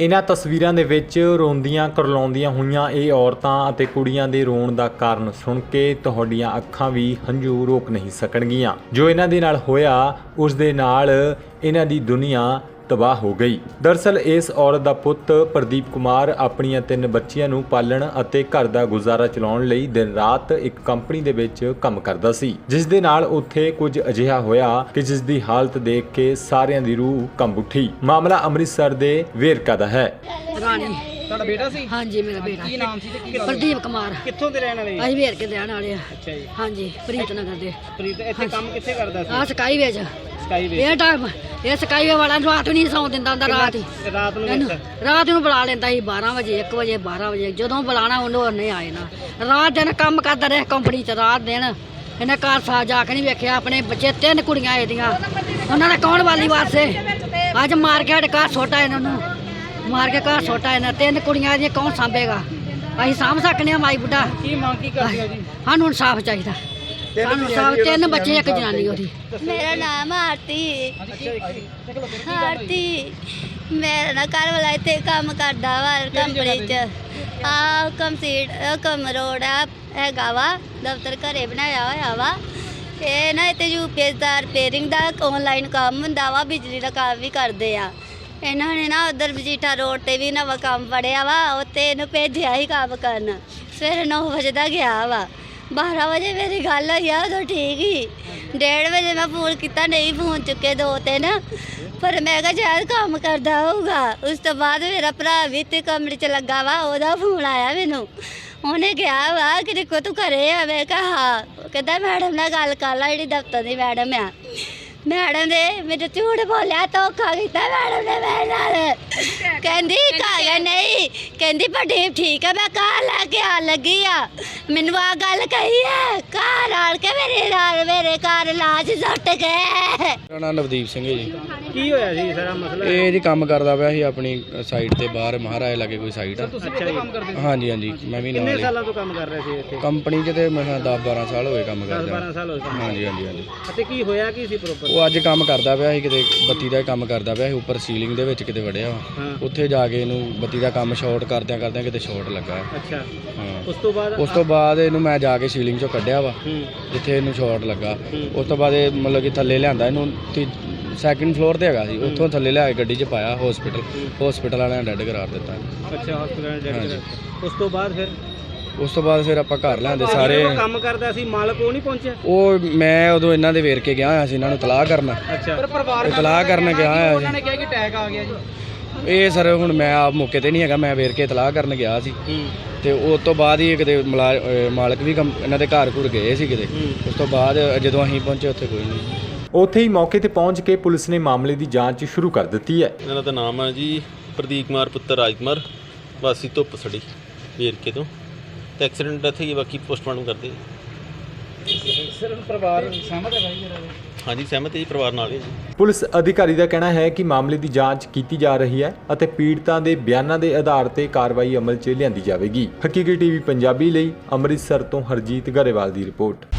ਇਹਨਾਂ ਤਸਵੀਰਾਂ ਦੇ ਵਿੱਚ ਰੋਂਦੀਆਂ, ਕਰਲਾਉਂਦੀਆਂ ਹੋਈਆਂ ਇਹ ਔਰਤਾਂ ਅਤੇ ਕੁੜੀਆਂ ਦੇ ਰੋਣ ਦਾ ਕਾਰਨ ਸੁਣ ਕੇ ਤੁਹਾਡੀਆਂ ਅੱਖਾਂ ਵੀ ਹੰਝੂ ਰੋਕ ਨਹੀਂ ਸਕਣਗੀਆਂ। ਜੋ ਇਹਨਾਂ ਦੇ ਨਾਲ ਹੋਇਆ, ਉਸ ਦੇ ਨਾਲ ਇਹਨਾਂ ਦੀ ਦੁਨੀਆ ਤਬਾਹ ਹੋ ਗਈ। ਦਰਸਲ ਇਸ ਔਰਤ ਦਾ ਪੁੱਤ ਪ੍ਰਦੀਪ ਕੁਮਾਰ ਆਪਣੀਆਂ ਤਿੰਨ ਬੱਚੀਆਂ ਨੂੰ ਪਾਲਣ ਅਤੇ ਘਰ ਦਾ ਗੁਜ਼ਾਰਾ ਚਲਾਉਣ ਲਈ ਦਿਨ ਰਾਤ ਇੱਕ ਕੰਪਨੀ ਦੇ ਵਿੱਚ ਕੰਮ ਕਰਦਾ ਸੀ। ਜਿਸ ਦੇ ਨਾਲ ਉੱਥੇ ਕੁਝ ਅਜਿਹਾ ਹੋਇਆ ਕਿ ਜਿਸ ਦੀ ਹਾਲਤ ਦੇਖ ਕੇ ਸਾਰਿਆਂ ਦੀ ਰੂਹ ਕੰਬ ਉੱਠੀ। ਮਾਮਲਾ ਅੰਮ੍ਰਿਤਸਰ ਦੇ ਵੇਰਕਾ ਦਾ ਹੈ। ਰਾਣੀ ਤੁਹਾਡਾ ਬੇਟਾ ਸੀ? ਹਾਂਜੀ ਮੇਰਾ ਬੇਟਾ। ਕੀ ਨਾਮ ਸੀ ਤੇ ਕੀ ਪ੍ਰਦੀਪ ਕੁਮਾਰ। ਕਿੱਥੋਂ ਦੇ ਰਹਿਣ ਵਾਲੇ ਅਸੀਂ ਵੇਰ ਕੇ ਦੇਣ ਵਾਲੇ ਆ। ਅੱਛਾ ਜੀ। ਹਾਂਜੀ ਪ੍ਰੀਤ ਨਗਰ ਦੇ। ਪ੍ਰੀਤ ਇੱਥੇ ਕੰਮ ਕਿੱਥੇ ਕਰਦਾ ਸੀ? ਆ ਸਕਾਈ ਵਿੱਚ। ਸਕਾਈ ਵੇ ਇਹ ਟਾਈਮ ਇਹ ਸਕਾਈ ਵਾਲਾ ਨੂੰ ਰਾਤ ਨਹੀਂ ਸੌਂ ਦਿੰਦਾ ਹੁੰਦਾ ਰਾਤ ਹੀ। ਰਾਤ ਨੂੰ ਇਹਨੂੰ ਰਾਤ ਨੂੰ ਬੁਲਾ ਲੈਂਦਾ ਸੀ 12 ਵਜੇ 1 ਵਜੇ 12 ਵਜੇ। ਜਦੋਂ ਬੁਲਾਣਾ ਉਹਨੂੰ ਉਹਨੇ ਆਏ ਨਾ ਰਾਤ ਦਿਨ ਕੰਮ ਕਰਦਾ ਰਿਹਾ ਕੰਪਨੀ 'ਚ ਰਾਤ ਦਿਨ। ਇਹਨੇ ਘਰ ਸਾ ਜਾ ਕੇ ਨਹੀਂ ਵੇਖਿਆ ਆਪਣੇ ਬੱਚੇ ਤਿੰਨ ਕੁੜੀਆਂ ਇਹਦੀਆਂ। ਉਹਨਾਂ ਦਾ ਕੌਣ ਵਾਲੀ ਵਾਸੇ ਅੱਜ ਮਾਰ ਕੇ ਸਾਡੇ ਘਰ ਛੋਟਾ ਇਹਨਾਂ ਨੂੰ ਮਾਰ ਕੇ ਘਰ ਛੋਟਾ ਇਹਨਾਂ ਤਿੰਨ ਕੁੜੀਆਂ ਇਹਦੀਆਂ ਕੌਣ ਸਾਂਭੇਗਾ? ਅਸੀਂ ਸਾਂਭ ਸਕਨੇ ਆ ਮਾਈ ਬੁੱਢਾ। ਕੀ ਮੰਗ ਕੀ ਕਰਦੇ ਹੋ ਜੀ? ਸਾਨੂੰ ਇਨਸਾਫ ਚਾਹੀਦਾ। ਸਾਨੂੰ ਇਨਸਾਫ ਤਿੰਨ ਬੱਚੇ ਇੱਕ ਜਨਾਨੀ ਉਹਦੀ। ਮੇਰਾ ਨਾਮ ਆਰਤੀ। ਆਰਤੀ। ਮੇਰਾ ਨਾ ਘਰ ਵਾਲਾ ਇੱਥੇ ਕੰਮ ਕਰਦਾ ਵਾ ਕੰਪਨੀ ਚ। ਆ ਕੰਪਲੀਟ ਕਮ ਰੋਡ ਆ ਹੈਗਾ ਵਾ ਦਫ਼ਤਰ ਘਰੇ ਬਣਾਇਆ ਹੋਇਆ ਵਾ। ਇਹ ਨਾ ਇੱਥੇ ਯੂਪੀਐਸ ਦਾ ਰਿਪੇਅਰਿੰਗ ਦਾ ਆਨਲਾਈਨ ਕੰਮ ਹੁੰਦਾ ਵਾ ਬਿਜਲੀ ਦਾ ਕੰਮ ਵੀ ਕਰਦੇ ਆ। ਇਹਨਾਂ ਨੇ ਨਾ ਉਧਰ ਬਜੀਠਾ ਰੋਡ ਤੇ ਵੀ ਨਵਾਂ ਕੰਮ ਫੜਿਆ ਵਾ ਉੱਤੇ ਇਹਨੂੰ ਭੇਜਿਆ ਹੀ ਕੰਮ ਕਰਨ। ਸਵੇਰੇ 9 ਵਜੇ ਦਾ ਗਿਆ ਵਾ। 12 ਵਜੇ ਮੇਰੀ ਗੱਲ ਹੋਈ ਆ ਉਦੋਂ ਠੀਕ ਹੀ। 1:30 ਵਜੇ ਮੈਂ ਫੋਨ ਕੀਤਾ ਨਹੀਂ ਫੋਨ ਚੁੱਕੇ ਦੋ ਤਿੰਨ। ਪਰ ਮੈਂ ਕਿਹਾ ਸ਼ਾਇਦ ਕੰਮ ਕਰਦਾ ਹੋਊਗਾ ਉਸ ਤੋਂ ਬਾਅਦ ਮੇਰਾ ਭਰਾ ਵੀ ਤੇ ਕਮਰੇ 'ਚ ਲੱਗਾ ਵਾ ਉਹਦਾ ਫੋਨ ਆਇਆ ਮੈਨੂੰ। ਉਹਨੇ ਕਿਹਾ ਵਾ ਕਿ ਦੇਖੋ ਤੂੰ ਘਰੇ ਆ ਮੈਂ ਕਿਹਾ ਹਾਂ। ਉਹ ਕਹਿੰਦਾ ਮੈਡਮ ਨਾਲ ਗੱਲ ਕਰ ਲੈ ਜਿਹੜੀ ਦਫ਼ਤਰ ਦੀ ਮੈਡਮ ਆ। ਮੈਡਮ ਨੇ ਮੈਨੂੰ ਝੂਠ ਬੋਲਿਆ ਧੋਖਾ ਕੀਤਾ ਮੈਡਮ ਨੇ ਮੇਰੇ ਨਾਲ। ਕਹਿੰਦੀ ਕਾਗਾ ਨਹੀਂ। ਕਹਿੰਦੀ ਪ੍ਰਦੀਪ ਠੀਕ ਹੈ ਮੈਂ ਘਰ ਲੈ ਕੇ ਆ ਲੱਗੀ ਆ। ਮੈਨੂੰ ਆ ਗੱਲ ਕਹੀ ਹੈ ਘਰ ਆਣ ਕੇ ਮੇਰੇ ਨਾਲ ਮੇਰੇ ਘਰ ਲਾਜ ਸੁੱਟ ਗਏ ਮੇਰਾ ਨਾਮ ਨਵਦੀਪ ਸਿੰਘ ਹੈ ਜੀ। ਕੀ ਹੋਇਆ ਜੀ ਸਾਰਾ ਮਸਲਾ? ਇਹ ਜੀ ਕੰਮ ਕਰਦਾ ਪਿਆ ਸੀ ਆਪਣੀ ਸਾਈਡ ਤੇ ਬਾਹਰ ਮਹਾਰਾਜ ਲਾਗੇ ਕੋਈ ਸਾਈਟ ਆ। ਤੁਸੀਂ ਕਿੱਥੇ ਕੰਮ ਕਰਦੇ ਹਾਂਜੀ ਹਾਂਜੀ ਮੈਂ ਵੀ ਕਿੰਨੇ ਨਾਲ ਹੀ। ਸਾਲਾਂ ਤੋਂ ਕੰਮ ਕਰ ਰਹੇ ਸੀ ਇੱਥੇ? ਕੰਪਨੀ 'ਚ ਤੇ ਮੈਂ 10 12 ਸਾਲ ਹੋਏ ਕੰਮ 10 ਕਰਦਾ 12 ਸਾਲ ਹੋਏ ਕੰਮ ਹਾਂਜੀ ਹਾਂਜੀ ਹਾਂਜੀ। ਅਤੇ ਕੀ ਹੋਇਆ ਕੀ ਸੀ ਪ੍ਰੋਪਰ ਉਹ ਅੱਜ ਕੰਮ ਕਰਦਾ ਪਿਆ ਸੀ ਕਿਤੇ ਬੱਤੀ ਦਾ ਕੰਮ ਕਰਦਾ ਪਿਆ ਸੀ ਉੱਪਰ ਸੀਲਿੰਗ ਦੇ ਵਿੱਚ ਕਿਤੇ ਵੜਿਆ ਵਾ। ਹਾਂ। ਉੱਥੇ ਜਾ ਕੇ ਇਹਨੂੰ ਬੱਤੀ ਦਾ ਕੰਮ ਸ਼ਾਰਟ ਕਰਦਿਆਂ ਕਰਦਿਆਂ ਕਿਤੇ ਸ਼ਾਰਟ ਲੱਗਾ ਅੱਛਾ। ਹਾਂ। ਉਸ ਤੋਂ ਬਾਅਦ ਉਸ ਤੋਂ ਬਾਅਦ ਇਹਨੂੰ ਮੈਂ ਜਾ ਕੇ ਸੀਲਿੰਗ 'ਚੋਂ ਕੱਢਿਆ ਵਾ ਹੂੰ। ਜਿੱਥੇ ਇਹਨੂੰ ਸ਼ਾਰਟ ਲੱਗਾ। ਉਸ ਤੋਂ ਬਾਅਦ ਇਹ ਮਤਲਬ ਕਿ ਥੱਲੇ ਲਿਆਂਦਾ ਇਹਨੂੰ ਸੈਕਿੰਡ ਫਲੋਰ ਤੇ ਹੈਗਾ ਸੀ ਉੱਥੋਂ ਥੱਲੇ ਲਿਆ ਕੇ ਗੱਡੀ 'ਚ ਪਾਇਆ ਹਸਪੀਟਲ ਹਸਪੀਟਲ ਵਾਲਿਆਂ ਨੇ ਡੈਡ ਕਰਾਰ ਦਿੱਤਾ। ਅੱਛਾ ਹਸਪੀਟਲ ਡੈਡ ਹਾਂਜੀ। ਉਸ ਤੋਂ ਬਾਅਦ ਫਿਰ? ਉਸ ਤੋਂ ਬਾਅਦ ਫਿਰ ਆਪਾਂ ਘਰ ਲਿਆਂਦੇ ਸਾਰੇ। ਕੰਮ ਕਰਦਾ ਸੀ ਮਾਲਕ ਉਹ ਨਹੀਂ ਪਹੁੰਚਿਆ? ਉਹ ਮੈਂ ਉਦੋਂ ਇਹਨਾਂ ਦੇ ਵੇਰ ਕੇ ਗਿਆ ਹੋਇਆ ਸੀ ਇਹਨਾਂ ਨੂੰ ਤਲਾਹ ਕਰਨ। ਅੱਛਾ। ਪਰ ਪਰਿਵਾਰ ਇਤਲਾਹ ਕਰਨ ਗਿਆ ਹੋਇਆ ਸੀ। ਕਿਹਾ ਕਿ ਅਟੈਕ ਆ ਗਿਆ ਜੀ। ਇਹ ਸਰ ਹੁਣ ਮੈਂ ਆਪ ਮੌਕੇ ਤੇ ਨਹੀਂ ਹੈਗਾ ਮੈਂ ਵੇਰ ਕੇ ਇਤਲਾਹ ਕਰਨ ਗਿਆ ਸੀ। ਹੂੰ। ਤੇ ਉਸ ਤੋਂ ਬਾਅਦ ਹੀ ਕਿਤੇ ਮੁਲਾ- ਅਹ ਮਾਲਕ ਵੀ ਕੰਮ- ਇਹਨਾਂ ਦੇ ਘਰ ਘੁਰ ਗਏ ਸੀ ਕਿਤੇ। ਉਸ ਤੋਂ ਬਾਅਦ ਜਦੋਂ ਅਸੀਂ ਪਹੁੰਚੇ ਉੱਥੇ ਕੋਈ ਨਹੀਂ। ਉੱਥੇ ਹੀ ਮੌਕੇ ਤੇ ਪਹੁੰਚ ਕੇ ਪੁਲਿਸ ਨੇ ਮਾਮਲੇ ਦੀ ਜਾਂਚ ਸ਼ੁਰੂ ਕਰ ਦਿੱਤੀ ਹੈ। ਇਹਨਾਂ ਦਾ ਨਾਮ ਹੈ ਜੀ ਪ੍ਰਦੀਪ ਕੁਮਾਰ ਪੁੱਤਰ ਰਾਜਕੁਮਾਰ ਵਾਸੀ ਧੁੱਪ ਸੜੀ ਵੇਰਕੇ ਤੋਂ। ਤੇ ਐਕਸੀਡੈਂਟ ਇੱਥੇ ਹੀ ਹੈ, ਬਾਕੀ ਪੋਸਟਮਾਰਟਮ ਕਰਦੇ। ਸਿਰਫ ਪਰਿਵਾਰ ਸਹਿਮਤ ਹੈ ਭਾਈ ਮੇਰਾ ਹਾਂਜੀ ਸਹਿਮਤ ਹੈ ਜੀ ਪਰਿਵਾਰ ਨਾਲ ਹੀ ਹੈ ਜੀ। ਪੁਲਿਸ ਅਧਿਕਾਰੀ ਦਾ ਕਹਿਣਾ ਹੈ ਕਿ ਮਾਮਲੇ ਦੀ ਜਾਂਚ ਕੀਤੀ ਜਾ ਰਹੀ ਹੈ ਅਤੇ ਪੀੜਤਾਂ ਦੇ ਬਿਆਨਾਂ ਦੇ ਆਧਾਰ ਤੇ ਕਾਰਵਾਈ ਅਮਲ 'ਚ ਲਿਆਂਦੀ ਜਾਵੇਗੀ। ਹਕੀਕੀ ਟੀਵੀ ਪੰਜਾਬੀ ਲਈ ਅੰਮ੍ਰਿਤਸਰ ਤੋਂ ਹਰਜੀਤ ਗਰੇਵਾਲ ਦੀ ਰਿਪੋਰਟ।